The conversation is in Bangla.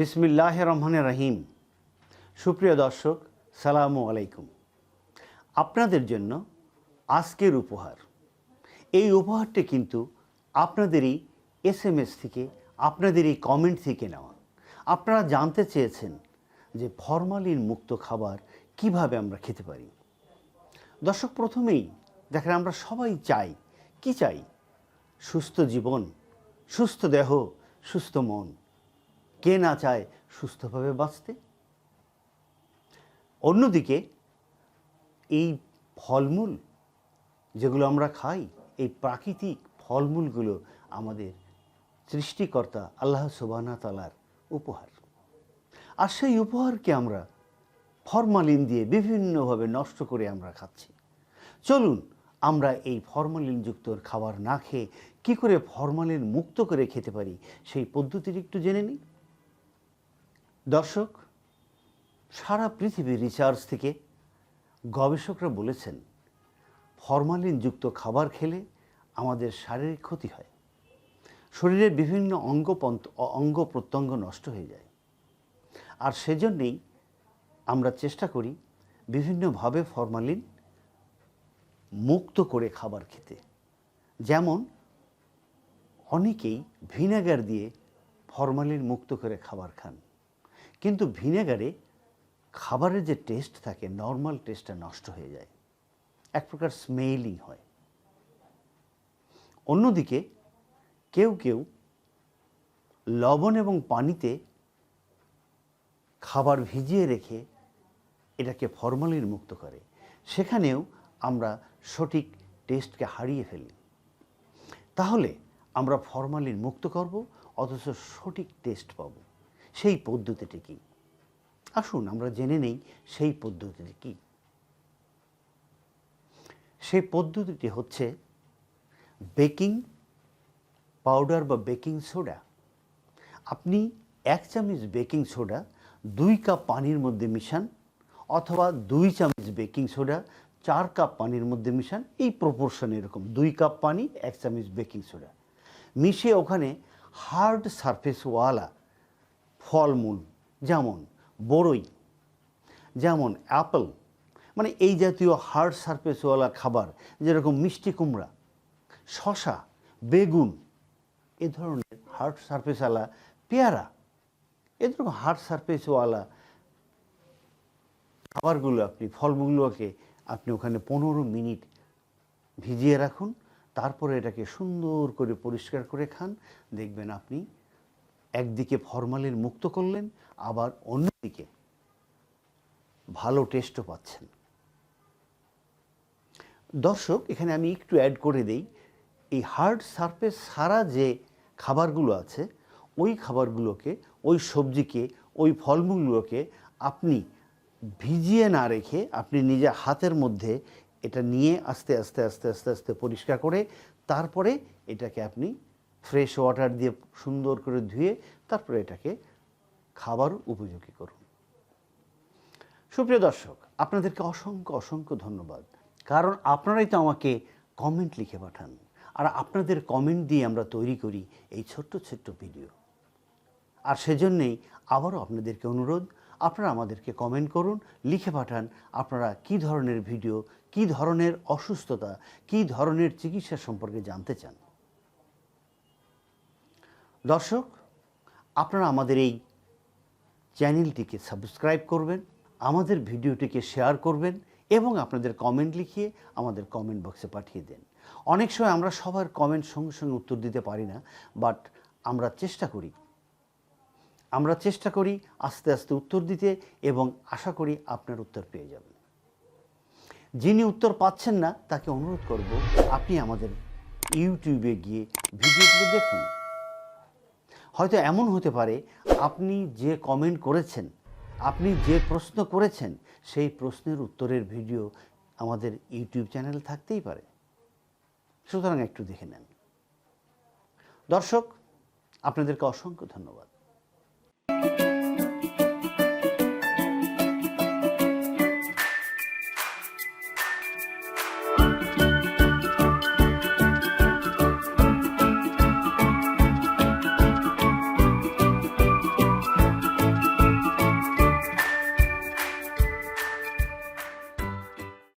বিসমিল্লাহ রহমান রহিম। সুপ্রিয় দর্শক, সালামু আলাইকুম। আপনাদের জন্য আজকের উপহার। এই উপহারটি কিন্তু আপনাদেরই এস এম এস থেকে, আপনাদেরই কমেন্ট থেকে নেওয়া। আপনারা জানতে চেয়েছেন যে ফরমালিন মুক্ত খাবার কীভাবে আমরা খেতে পারি। দর্শক, প্রথমেই দেখেন, আমরা সবাই চাই। কি চাই? সুস্থ জীবন, সুস্থ দেহ, সুস্থ মন। কে না চায় সুস্থভাবে বাঁচতে? অন্যদিকে, এই ফলমূল যেগুলো আমরা খাই, এই প্রাকৃতিক ফলমূলগুলো আমাদের সৃষ্টিকর্তা আল্লাহ সুবানা তালার উপহার। আর সেই উপহারকে আমরা ফরমালিন দিয়ে বিভিন্নভাবে নষ্ট করে আমরা খাচ্ছি। চলুন, আমরা এই ফরমালিনযুক্ত খাবার না খেয়ে কী করে ফরমালিন মুক্ত করে খেতে পারি সেই পদ্ধতিটি একটু জেনে নিই। দর্শক, সারা পৃথিবীর রিসার্চ থেকে গবেষকরা বলেছেন ফরমালিনযুক্ত খাবার খেলে আমাদের শারীরিক ক্ষতি হয়। শরীরের বিভিন্ন অঙ্গ অঙ্গ প্রত্যঙ্গ নষ্ট হয়ে যায়। আর সেজন্যেই আমরা চেষ্টা করি বিভিন্নভাবে ফরমালিন মুক্ত করে খাবার খেতে। যেমন, অনেকেই ভিনেগার দিয়ে ফরমালিন মুক্ত করে খাবার খান। কিন্তু ভিনেগারে খাবারের যে টেস্ট থাকে, নর্মাল টেস্টটা নষ্ট হয়ে যায়। এক প্রকার স্মেলিং হয়। অন্যদিকে কেউ কেউ লবণ এবং পানিতে খাবার ভিজিয়ে রেখে এটাকে ফরমালিন মুক্ত করে। সেখানেও আমরা সঠিক টেস্টকে হারিয়ে ফেলি। তাহলে আমরা ফরমালিন মুক্ত করব, অথচ সঠিক টেস্ট পাব। সেই পদ্ধতিটি কী? আসুন আমরা জেনে নেই সেই পদ্ধতিটি কী? সেই পদ্ধতিটি হচ্ছে বেকিং পাউডার বা বেকিং সোডা। আপনি এক চামচ বেকিং সোডা, দুই কাপ পানির মধ্যে মিশান অথবা দুই চামচ বেকিং সোডা, চার কাপ পানির মধ্যে মিশান, এই প্রপোর্শন এরকম দুই কাপ পানি, এক চামচ বেকিং সোডা। মিশিয়ে ওখানে হার্ড সারফেসওয়ালা ফলমূল, যেমন বড়ই যেমন অ্যাপেল মানে এই জাতীয় হার্ড সারফেসওয়ালা খাবার, যেরকম মিষ্টি কুমড়া শশা বেগুন, এ ধরনের হার্ড সারফেসওয়ালা পেয়ারা, এ ধরনের হার্ড সারফেসওয়ালা খাবারগুলো আপনি ফলগুলোকে আপনি ওখানে পনেরো মিনিট ভিজিয়ে রাখুন, তারপরে এটাকে সুন্দর করে পরিষ্কার করে খান, দেখবেন আপনি একদিকে ফরমালিন মুক্ত করলেন, আবার অন্যদিকে ভালো টেস্টও পাচ্ছেন। দর্শক, এখানে আমি একটু অ্যাড করে দেই। এই হার্ড সারফেস সারা যে খাবারগুলো আছে, ওই খাবারগুলোকে, ওই সবজিকে, ওই ফলমূলগুলোকে আপনি ভিজিয়ে না রেখে আপনি নিজে হাতের মধ্যে এটা নিয়ে আস্তে আস্তে আস্তে আস্তে আস্তে পরিষ্কার করে তারপরে এটাকে আপনি ফ্রেশ ওয়াটার দিয়ে সুন্দর করে ধুয়ে তারপরে এটাকে খাবার উপযোগী করুন। সুপ্রিয় দর্শক, আপনাদেরকে অসংখ্য অসংখ্য ধন্যবাদ। কারণ আপনারাই তো আমাকে কমেন্ট লিখে পাঠান। আর আপনাদের কমেন্ট দিয়ে আমরা তৈরি করি এই ছোট্ট ছোট্ট ভিডিও আর সেজন্যেই আবারও আপনাদেরকে অনুরোধ, আপনারা আমাদেরকে কমেন্ট করুন, লিখে পাঠান আপনারা কি ধরনের ভিডিও কি ধরনের অসুস্থতা, কি ধরনের চিকিৎসা সম্পর্কে জানতে চান। দর্শক, আপনারা আমাদের এই চ্যানেলটিকে সাবস্ক্রাইব করবেন, আমাদের ভিডিওটিকে শেয়ার করবেন এবং আপনাদের কমেন্ট লিখিয়ে আমাদের কমেন্ট বক্সে পাঠিয়ে দেন। অনেক সময় আমরা সবার কমেন্ট সঙ্গে সঙ্গে উত্তর দিতে পারি না, বাট আমরা চেষ্টা করি। আমরা চেষ্টা করি আস্তে আস্তে উত্তর দিতে এবং আশা করি আপনার উত্তর পেয়ে যাবেন। যিনি উত্তর পাচ্ছেন না, তাকে অনুরোধ করব, আপনি আমাদের ইউটিউবে গিয়ে ভিডিওগুলো দেখুন। হয়তো এমন হতে পারে, আপনি যে কমেন্ট করেছেন, আপনি যে প্রশ্ন করেছেন, সেই প্রশ্নের উত্তরের ভিডিও আমাদের ইউটিউব চ্যানেল থাকতেই পারে। সুতরাং একটু দেখে নেন। দর্শক, আপনাদেরকে অসংখ্য ধন্যবাদ।